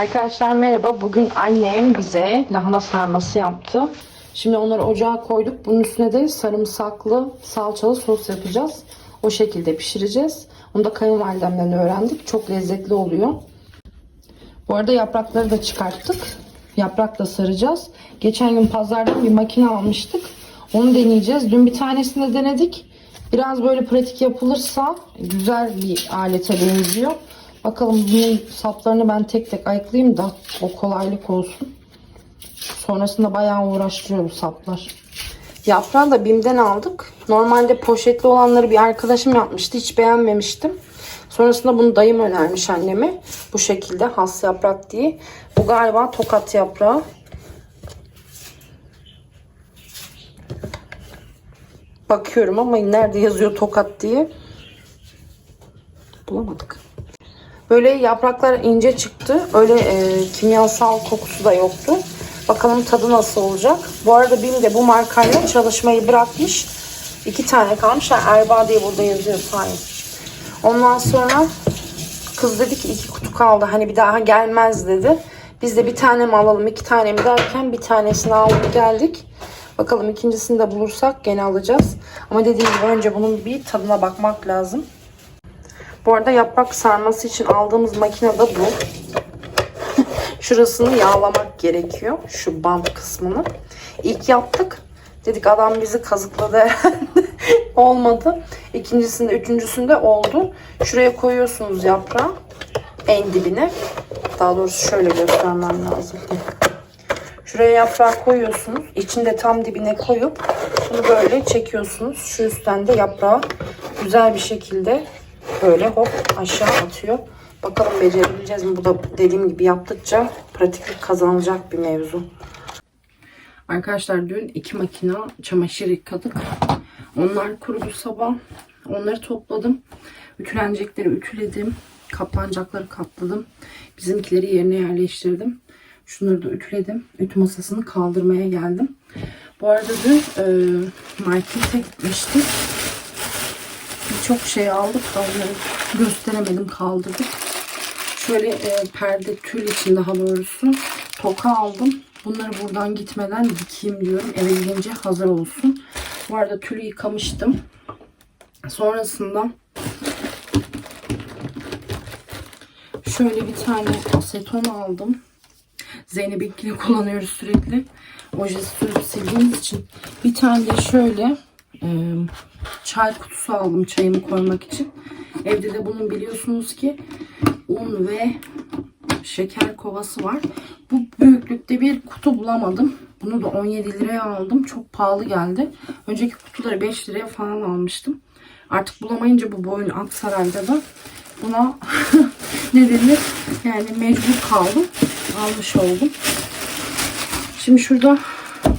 Arkadaşlar merhaba. Bugün annem bize lahana sarması yaptı. Şimdi onları ocağa koyduk. Bunun üstüne de sarımsaklı salçalı sos yapacağız. O şekilde pişireceğiz. Onu da kayınvalidemden öğrendik. Çok lezzetli oluyor. Bu arada yaprakları da çıkarttık. Yaprakla saracağız. Geçen gün pazardan bir makine almıştık. Onu deneyeceğiz. Dün bir tanesini denedik. Biraz böyle pratik yapılırsa güzel bir alete benziyor. Bakalım bunun saplarını ben tek tek ayıklayayım da o kolaylık olsun. Sonrasında bayağı uğraştırıyor bu saplar. Yaprağı da BİM'den aldık. Normalde poşetli olanları bir arkadaşım yapmıştı. Hiç beğenmemiştim. Sonrasında bunu dayım önermiş anneme. Bu şekilde has yaprak diye. Bu galiba tokat yaprağı. Bakıyorum ama nerede yazıyor tokat diye. Bulamadık. Böyle yapraklar ince çıktı. Öyle e, kimyasal kokusu da yoktu. Bakalım tadı nasıl olacak. Bu arada BİM de bu markayla çalışmayı bırakmış. İki tane kalmış. Ha, Erbaa diye burada yazıyor sahi. Ondan sonra kız dedi ki iki kutu kaldı. Hani bir daha gelmez dedi. Biz de bir tane mi alalım iki tane mi derken bir tanesini aldık geldik. Bakalım ikincisini de bulursak gene alacağız. Ama dediğim gibi önce bunun bir tadına bakmak lazım. Bu arada yaprak sarması için aldığımız makine de bu. Şurasını yağlamak gerekiyor. Şu bant kısmını. İlk yaptık. Dedik adam bizi kazıkladı. Olmadı. İkincisinde, üçüncüsünde oldu. Şuraya koyuyorsunuz yaprağı. En dibine. Daha doğrusu şöyle göstermem lazım. Şuraya yaprağı koyuyorsunuz. İçinde tam dibine koyup bunu böyle çekiyorsunuz. Şu üstten de yaprağı güzel bir şekilde böyle hop aşağı atıyor. Bakalım becerebileceğiz mi? Bu da dediğim gibi yaptıkça pratiklik kazanacak bir mevzu. Arkadaşlar dün iki makine çamaşır yıkadık. Onlar kurudu sabah. Onları topladım. Ütülenecekleri ütüledim. Katlanacakları katladım. Bizimkileri yerine yerleştirdim. Şunları da ütüledim. Ütü masasını kaldırmaya geldim. Bu arada dün e, markete gitmiştik. Birçok şey aldık da gösteremedim kaldırdık. Şöyle e, perde tül için daha doğrusu toka aldım. Bunları buradan gitmeden dikeyim diyorum. Eve gelince hazır olsun. Bu arada tülü yıkamıştım. Sonrasında şöyle bir tane aseton aldım. Zeynep'inkini kullanıyoruz sürekli. Ojesi sürüp sildiğimiz için. Bir tane de şöyle e, çay kutusu aldım çayımı koymak için. Evde de bunun biliyorsunuz ki un ve şeker kovası var. Bu büyüklükte bir kutu bulamadım. Bunu da 17 liraya aldım. Çok pahalı geldi. Önceki kutuları 5 liraya falan almıştım. Artık bulamayınca bu boyun Aksaray'da da buna ne denir? Yani mecbur kaldım. Almış oldum. Şimdi şurada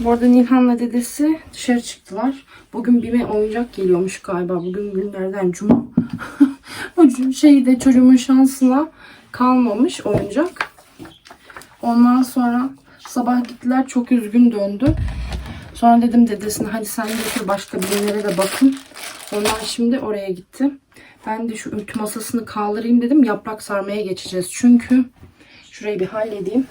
bu arada Nilhan'la dedesi dışarı çıktılar. Bugün BİM'e oyuncak geliyormuş galiba. Bugün günlerden cuma. o şeyde çocuğumun şansına kalmamış oyuncak. Ondan sonra sabah gittiler çok üzgün döndü. Sonra dedim dedesine hadi sen götür başka birimlere de bakın. Onlar şimdi oraya gitti. Ben de şu ütü masasını kaldırayım dedim. Yaprak sarmaya geçeceğiz. Çünkü şurayı bir halledeyim.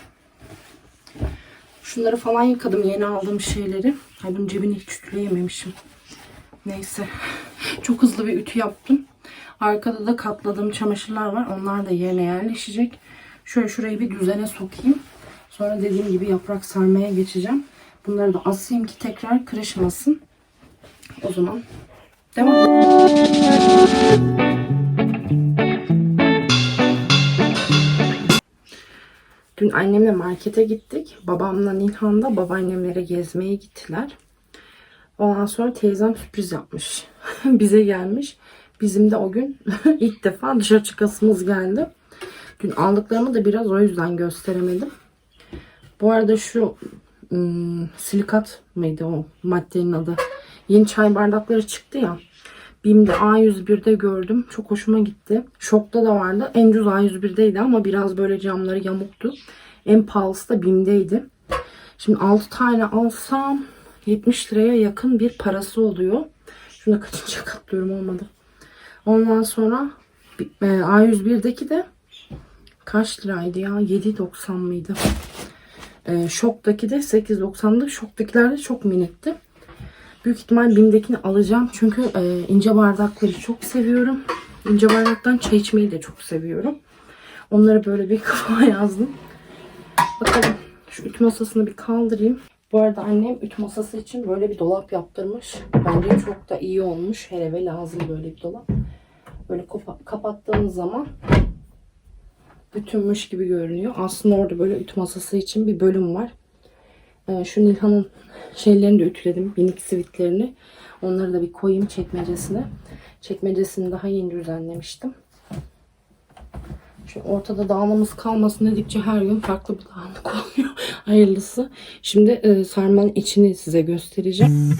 Şunları falan yıkadım. Yeni aldığım şeyleri. Ay bunun cebini hiç ütüleyememişim. Neyse. Çok hızlı bir ütü yaptım. Arkada da katladığım çamaşırlar var. Onlar da yerine yerleşecek. Şöyle şurayı bir düzene sokayım. Sonra dediğim gibi yaprak sarmaya geçeceğim. Bunları da asayım ki tekrar kırışmasın. O zaman devam. Dün annemle markete gittik. Babamla Nilhan da babaannemlere gezmeye gittiler. Ondan sonra teyzem sürpriz yapmış. Bize gelmiş. Bizim de o gün ilk defa dışarı çıkasımız geldi. Dün aldıklarımı da biraz o yüzden gösteremedim. Bu arada şu ım, silikat mıydı o maddenin adı? Yeni çay bardakları çıktı ya. BİM'de A101'de gördüm. Çok hoşuma gitti. Şokta da vardı. En ucuz A101'deydi ama biraz böyle camları yamuktu. En pahalısı da BİM'deydi. Şimdi 6 tane alsam 70 liraya yakın bir parası oluyor. Şuna kaçıncı katlıyorum olmadı. Ondan sonra e, A101'deki de kaç liraydı ya? 7.90 mıydı? Şoktaki de 8.90'dı. Şoktakiler de çok minikti. Büyük ihtimal BİM'dekini alacağım. Çünkü e, ince bardakları çok seviyorum. İnce bardaktan çay içmeyi de çok seviyorum. Onları böyle bir kafama yazdım. Bakalım şu ütü masasını bir kaldırayım. Bu arada annem ütü masası için böyle bir dolap yaptırmış. Bence çok da iyi olmuş. Her eve lazım böyle bir dolap. Böyle kapa- kapattığınız zaman bütünmüş gibi görünüyor. Aslında orada böyle ütü masası için bir bölüm var. Ee, şu Nilhan'ın şeylerini de ütüledim. Minik sivitlerini. Onları da bir koyayım çekmecesine. Çekmecesini daha yeni düzenlemiştim. Şu ortada dağılmamız kalmasın dedikçe her gün farklı bir dağınık oluyor. Hayırlısı. Şimdi e, sarmanın içini size göstereceğim.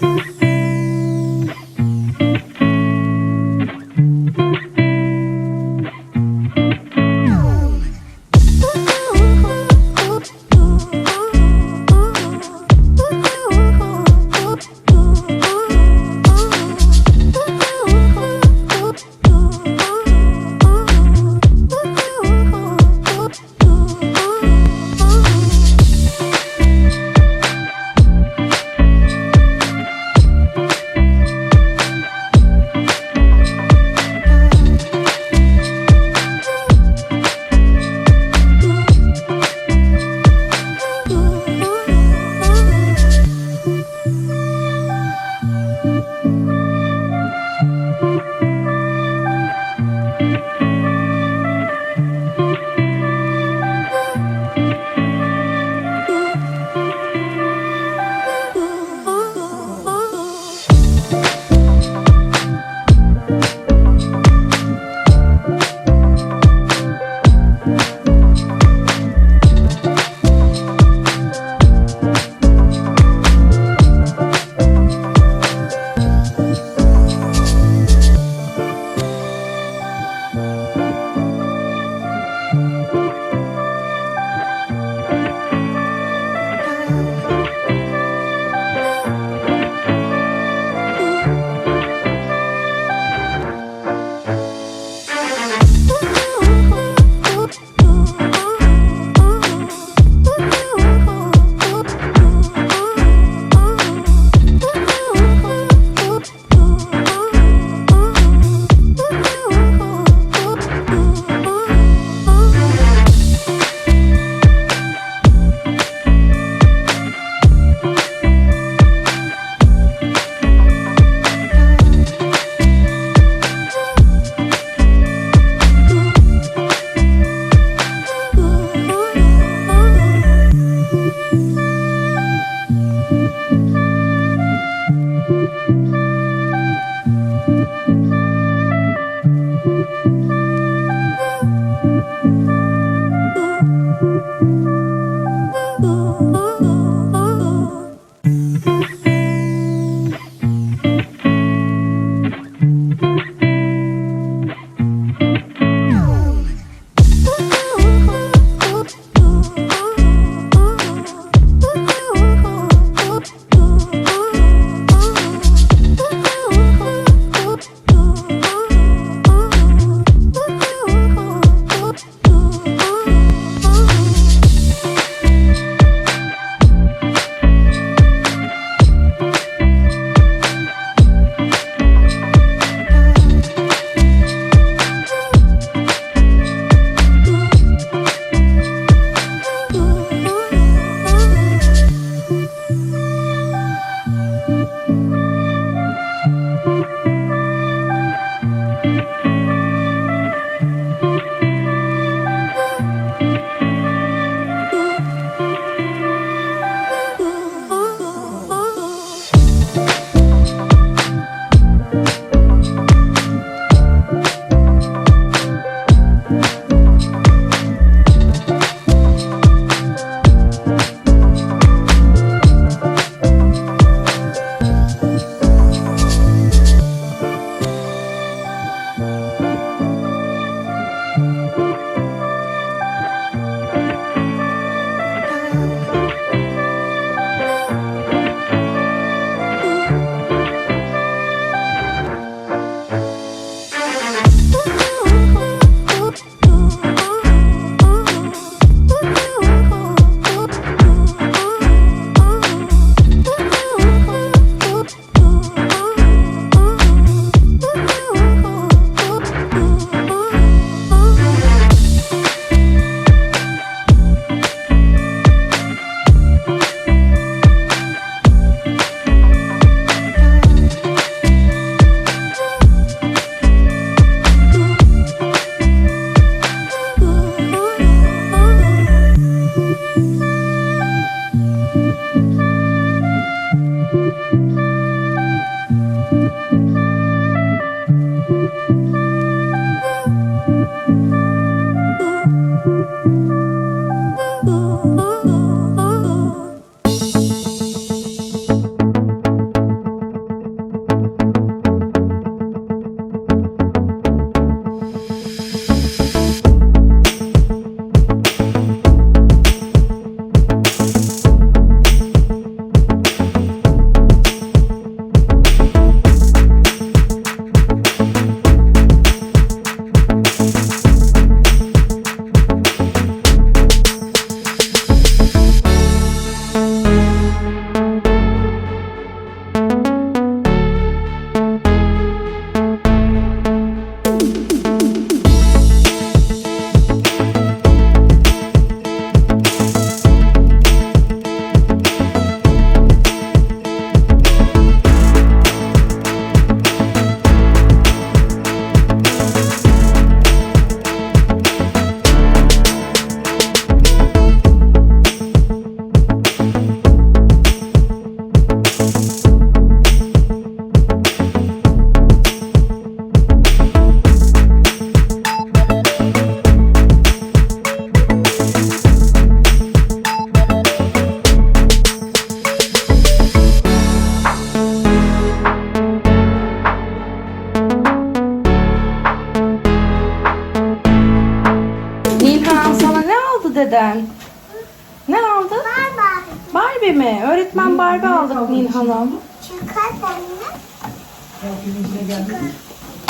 Mi? Öğretmen Barbie aldık Nilhan'a.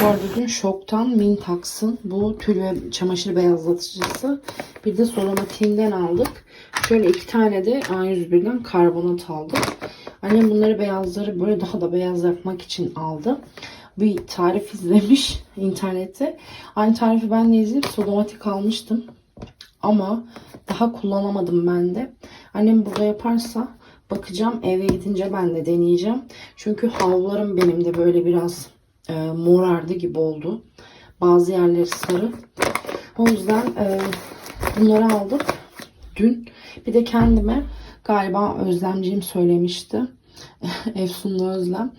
Bu arada dün şoktan Mintax'ın bu tül ve çamaşır beyazlatıcısı bir de solomatiğinden aldık. Şöyle iki tane de A101'den karbonat aldık. Annem bunları beyazları böyle daha da beyaz yapmak için aldı. Bir tarif izlemiş internette. Aynı tarifi ben de izleyip solomatik almıştım. Ama daha kullanamadım ben de. Annem burada yaparsa bakacağım. Eve gidince ben de deneyeceğim. Çünkü havlularım benim de böyle biraz e, morardı gibi oldu. Bazı yerleri sarı. O yüzden e, bunları aldık dün. Bir de kendime galiba Özlemciğim söylemişti. Efsunlu Özlem.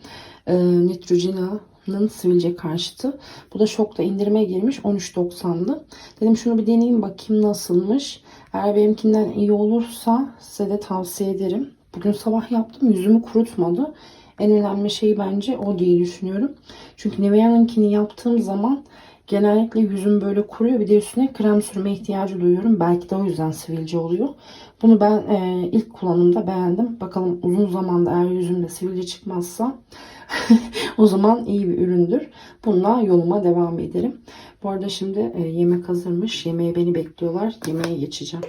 E, Neutrogena'nın sivilce karşıtı. Bu da şokta indirime girmiş. 13.90'dı. Dedim şunu bir deneyeyim bakayım nasılmış. Eğer benimkinden iyi olursa size de tavsiye ederim. Bugün sabah yaptım. Yüzümü kurutmadı. En önemli şey bence o diye düşünüyorum. Çünkü Nivea'nınkini yaptığım zaman genellikle yüzüm böyle kuruyor. Bir de üstüne krem sürme ihtiyacı duyuyorum. Belki de o yüzden sivilce oluyor. Bunu ben e, ilk kullanımda beğendim. Bakalım uzun zamanda eğer yüzümde sivilce çıkmazsa o zaman iyi bir üründür. Bununla yoluma devam ederim. Bu arada şimdi e, yemek hazırmış. Yemeğe beni bekliyorlar. Yemeğe geçeceğim.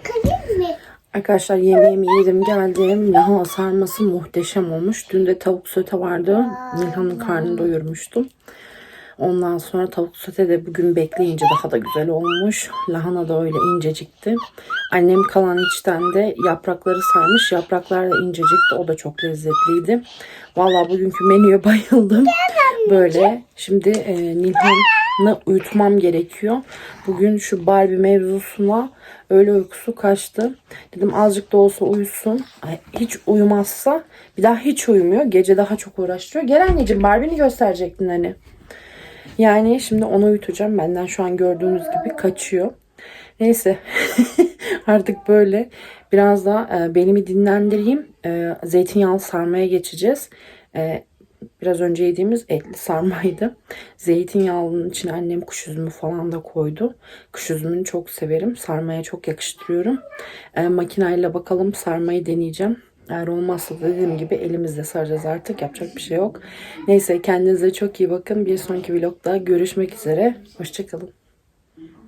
Arkadaşlar yemeğimi yedim geldim. Lahana sarması muhteşem olmuş. Dün de tavuk sote vardı. Nilhan'ın karnını doyurmuştum. Ondan sonra tavuk sote de bugün bekleyince daha da güzel olmuş. Lahana da öyle incecikti. Annem kalan içten de yaprakları sarmış. Yapraklar da incecikti. O da çok lezzetliydi. Vallahi bugünkü menüye bayıldım. Böyle. Şimdi e, Nilhan'ı uyutmam gerekiyor. Bugün şu Barbie mevzusuna öyle uykusu kaçtı. Dedim azıcık da olsa uyusun. Ay, hiç uyumazsa bir daha hiç uyumuyor. Gece daha çok uğraştırıyor. Gel anneciğim Barbie'ni gösterecektin hani. Yani şimdi onu uyutacağım. Benden şu an gördüğünüz gibi kaçıyor. Neyse artık böyle biraz da e, benimi dinlendireyim. E, zeytinyağlı sarmaya geçeceğiz. E, biraz önce yediğimiz etli sarmaydı. Zeytinyağlının içine annem kuş üzümü falan da koydu. Kuş üzümünü çok severim. Sarmaya çok yakıştırıyorum. E, makinayla bakalım sarmayı deneyeceğim. Eğer olmazsa dediğim gibi elimizle saracağız artık. Yapacak bir şey yok. Neyse kendinize çok iyi bakın. Bir sonraki vlogda görüşmek üzere. Hoşçakalın.